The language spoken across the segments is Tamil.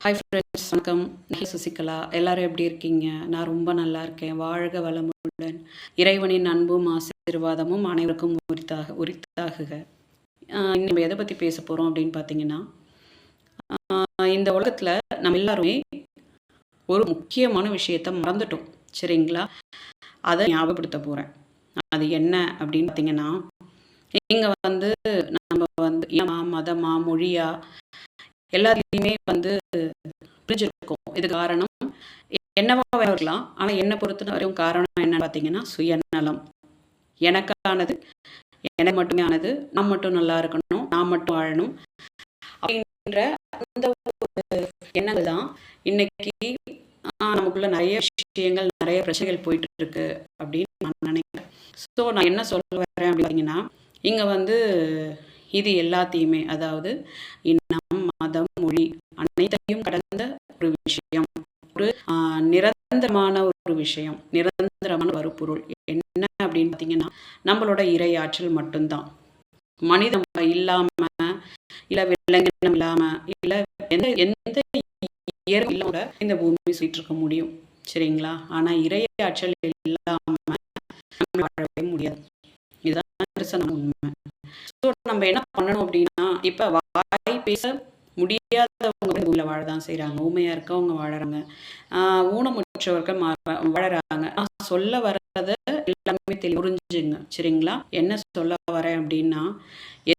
ஹாய் ஃப்ரெண்ட்ஸ் வணக்கம். நான் சசிகலா. எல்லாரும் எப்படி இருக்கீங்க? நான் ரொம்ப நல்லா இருக்கேன். வாழ்க வளமுடன். இறைவனின் அன்பும் ஆசீர்வாதமும் அனைவருக்கும் உரித்தாக உரித்தாகுக. ஆஹ் நம்ம எதை பற்றி பேச போகிறோம் அப்படின்னு பார்த்தீங்கன்னா ஆஹ் இந்த உலகத்தில் நம்ம எல்லாருமே ஒரு முக்கியமான விஷயத்த மறந்துட்டோம். சரிங்களா? அதை ஞாபகப்படுத்த போகிறேன் அது என்ன அப்படின்னு பார்த்தீங்கன்னா இங்கே வந்து நம்ம வந்து இனமா மதமா மொழியா எல்லாத்துலேயுமே வந்து பிரிஞ்சிருக்கும். இது காரணம் என்னவா இருக்கலாம் ஆனால் என்னை பொறுத்த வரையும் காரணம் என்னன்னு பார்த்தீங்கன்னா சுயநலம். எனக்கானது எனக்கு மட்டுமே ஆனது நான் மட்டும் நல்லா இருக்கணும் நான் மட்டும் வாழணும் அப்படின்ற அந்த ஒரு எண்ணங்கள் தான் இன்னைக்கு ஆஹ், நமக்குள்ள நிறைய விஷயங்கள் நிறைய பிரச்சனைகள் போயிட்டு இருக்கு அப்படின்னு நான் நினைக்கிறேன். ஸோ நான் என்ன சொல்ல வரேன் அப்படின்னு பார்த்தீங்கன்னா இங்கே வந்து இது எல்லாத்தையுமே அதாவது அனைத்தையும் கடந்த ஒரு விஷயம். ஒரு நிரந்தரமான ஒரு விஷயம். நிரந்தரமான ஒரு பொருள் என்ன அப்படின்னு பார்த்தீங்கன்னா நம்மளோட இறையாற்றல் மட்டும்தான். மனிதம் இல்லாம இல்ல விலங்கினம் இல்லாம இல்ல எந்த எந்த இயற்கையோட இந்த பூமி சுற்றிட்டு இருக்க முடியும். சரிங்களா? ஆனா இறையாற்றல் இல்லாம வாழவே முடியாது. இதுதான் உண்மை. ஸோ நம்ம என்ன பண்ணணும் அப்படின்னா இப்ப வாய் பேச முடியாதவங்க வந்து வாழ வாழதான் செய்கிறாங்க ஊமையாக இருக்கவங்க வாழறாங்க. ஆஹ் ஊனமுற்றவர்கள் வாழறாங்க நான் சொல்ல வர்றத எல்லாமே புரிஞ்சுங்க. சரிங்களா? என்ன சொல்ல வரேன் அப்படின்னா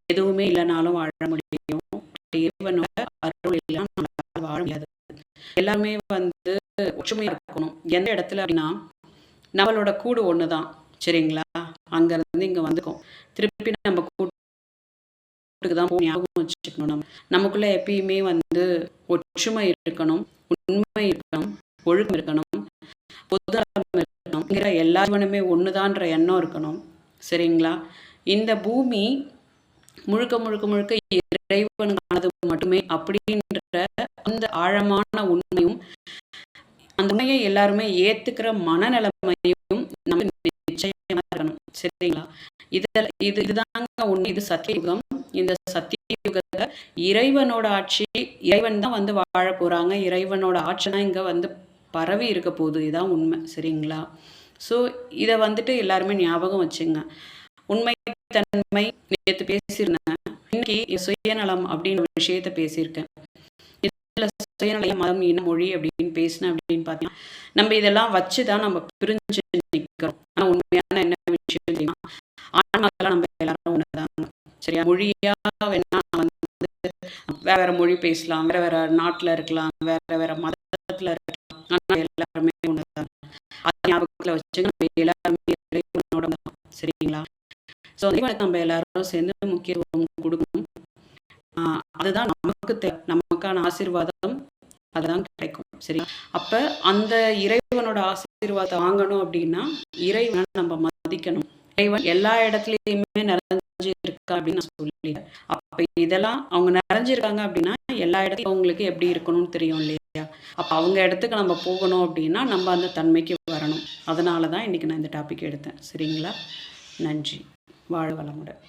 எதுவுமே இல்லைனாலும் வாழ முடியும். இறைவனோட அருள் இல்லாம வாழ முடியாது. எல்லாருமே வந்து ஒற்றுமையாக இருக்கணும். எந்த இடத்துல அப்படின்னா நம்மளோட கூடு ஒண்ணுதான். சரிங்களா? அங்க இருந்து இங்க வந்துக்கும். திருப்பி நம்ம கூட்டு தான் ஞாபகம் வச்சுக்கணும் நம்ம. நமக்குள்ள எப்பயுமே வந்து ஒற்றுமை இருக்கணும் உண்மை இருக்கணும் ஒழுக்கம் இருக்கணும் பொது இருக்கணும். எல்லா ஜீவனுமே ஒண்ணுதான்ற எண்ணம் இருக்கணும். சரிங்களா? இந்த பூமி முழுக்க முழுக்க முழுக்க இறைவனுக்கானது மட்டுமே அப்படின்ற அந்த ஆழமான உண்மையும் அந்த உண்மையை எல்லாருமே ஏத்துக்கிற மனநிலைமையும் நமக்கு நிச்சயமா இருக்கணும். சரிங்களா? இதுல இது இதுதாங்க உண்மை இது சத்தியுகம் இந்த இறைவனோட ஆட்சி இறைவன் தான் வந்து வாழ போகிறாங்க இறைவனோட ஆட்சி தான் இங்கே வந்து பரவி இருக்க போகுது. இதுதான் உண்மை. சரிங்களா? ஸோ இதை வந்துட்டு எல்லாருமே ஞாபகம் வச்சுங்க. உண்மை தன்மை நேற்று பேசியிருந்தேன். இன்னைக்கு சுயநலம் அப்படின்ற ஒரு விஷயத்த பேசியிருக்கேன். இதில் சுயநலம் மதம் இன மொழி அப்படின்னு பேசினேன் அப்படின்னு பார்த்தீங்கன்னா நம்ம இதெல்லாம் வச்சு தான் நம்ம பிரிஞ்சு நிற்கிறோம் ஆனால் உண்மையான என்ன விஷயம் தெரியுமா? ஆன்மாக்கெல்லாம் நம்ம எல்லாரும் ஒண்ணுதாங்க. சரியா? மொழியாக வேற வேற மொழி பேசலாம் வேற வேற நாட்டுல இருக்கலாம் வேற வேற மதத்துல இருக்கலாம். ஆனா எல்லாருமே ஒண்ணுதான். அது ஞாபகத்துல வச்சு நம்ம எல்லாருமே இறைவனோட சரிங்களா? ஸோ இறைவனுக்கு நம்ம எல்லாரும் சேர்ந்து முக்கியத்துவம் கொடுக்கணும். அதுதான் நமக்கு தே நமக்கான ஆசீர்வாதம் அதுதான் கிடைக்கும் சரி அப்ப அந்த இறைவனோட ஆசீர்வாதத்தை வாங்கணும் அப்படின்னா இறைவனை நம்ம மதிக்கணும். இறைவன் எல்லா இடத்துலயுமே நிறைஞ்சு இருக்கா அப்படின்னு நான் சொல்லிட்டேன். அப்போ இதெல்லாம் அவங்க நிறைஞ்சிருக்காங்க அப்படின்னா எல்லா இடத்துலையும் அவங்களுக்கு எப்படி இருக்கணும்னு தெரியும் இல்லையா? அப்ப அவங்க இடத்துக்கு நம்ம போகணும் அப்படின்னா நம்ம அந்த தன்மைக்கு வரணும். அதனால தான் இன்னைக்கு நான் இந்த டாபிக் எடுத்தேன். சரிங்களா? நன்றி. வாழ வளமுடன்.